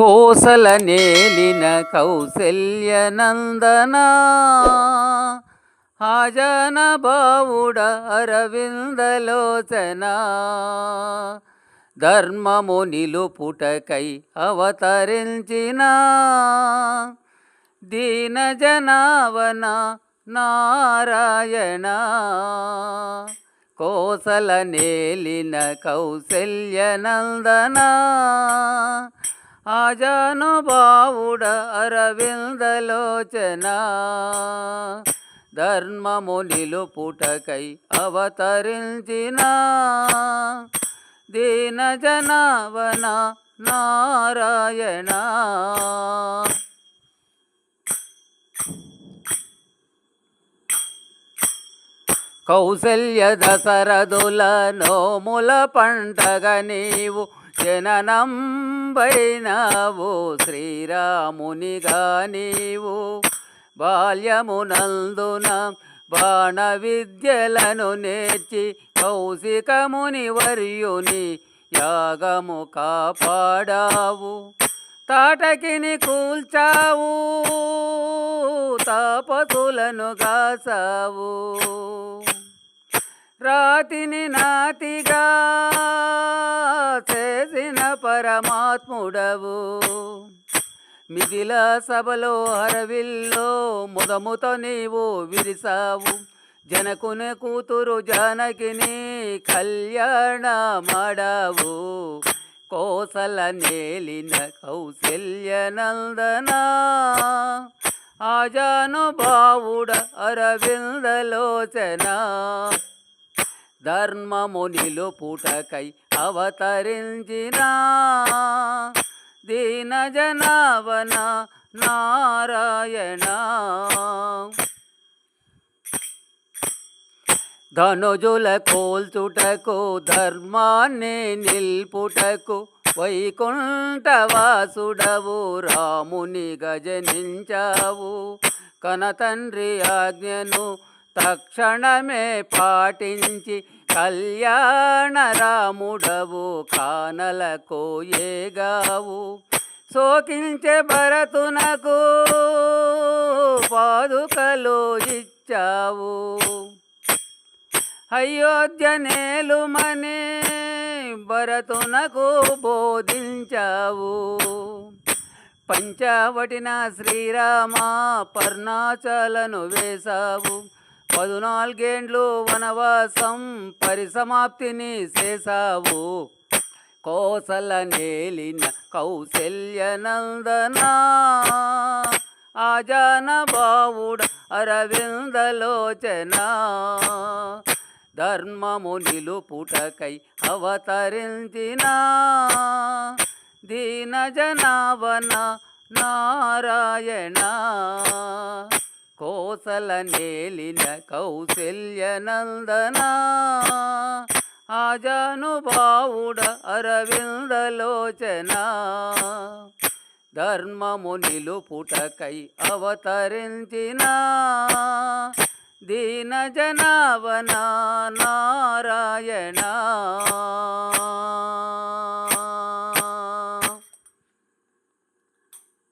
కోసల నేలిన కౌసల్యనందన హాజన బావుడ అరవిందలోచన? ధర్మము నిలుపుటకై అవతరించిన? దీన జనావన నారాయణ? కోసల నేలిన కౌసల్యనందన ఆజానుభావుడ అరవిందలోచన. ధర్మము నిలుపుటకై అవతరించిన. దీన జనావన నారాయణ. కౌసల్య దశరథుల నోముల పంటగ నీవు జననంబైనావు శ్రీరామునిగా నీవు బాల్యమునందున బాణ విద్యలను నేర్చి కౌశికముని వర్యుని యాగము కాపాడావు తాటకిని కూల్చావు తాపతులను గాసావు రాతిని నాతిగా చేసిన పరమాత్ముడవు. మిథిల సభలో హరవిల్లో ముదముతో నీవు విరిసావు. జనకుని కూతురు జానకిని కళ్యాణమాడావు. కోసల నేలిన కౌశల్యనందన. ఆజానుభావుడ అరవిందలోచన. ధర్మమునిలో పూటకై అవతరించిన దీన జనావన నారాయణ. ధనుజుల కోల్చుటకు ధర్మాన్ని నిల్పుటకు వైకుంఠవాసుడవు రాముని గజనించావు కనతండ్రి ఆజ్ఞను తక్షణమే పాటించి కళ్యాణ రాముడవు కానలకు ఏగావు. శోకించే భరతునకు పాదుకలు ఇచ్చావు. అయోధ్య నేలుమని భరతునకు బోధించావు. పంచవటిన శ్రీరామ పర్ణాచలను వేశావు. పదునాలుగేండ్లు వనవాసం పరిసమాప్తిని చేశావు. కోసల నేలిన కౌశల్యనందనా. ఆజాన బావుడ అరవిందలోచన. ధర్మము నిలుపుటకై అవతరించిన. దీన జనావన నారాయణ. కోసల నేలిన కౌశల్యనందన? ఆజానుభావుడ అరవిందలోచన? ధర్మము నిలుపుటకై అవతరించిన? దీన జనావన నారాయణ?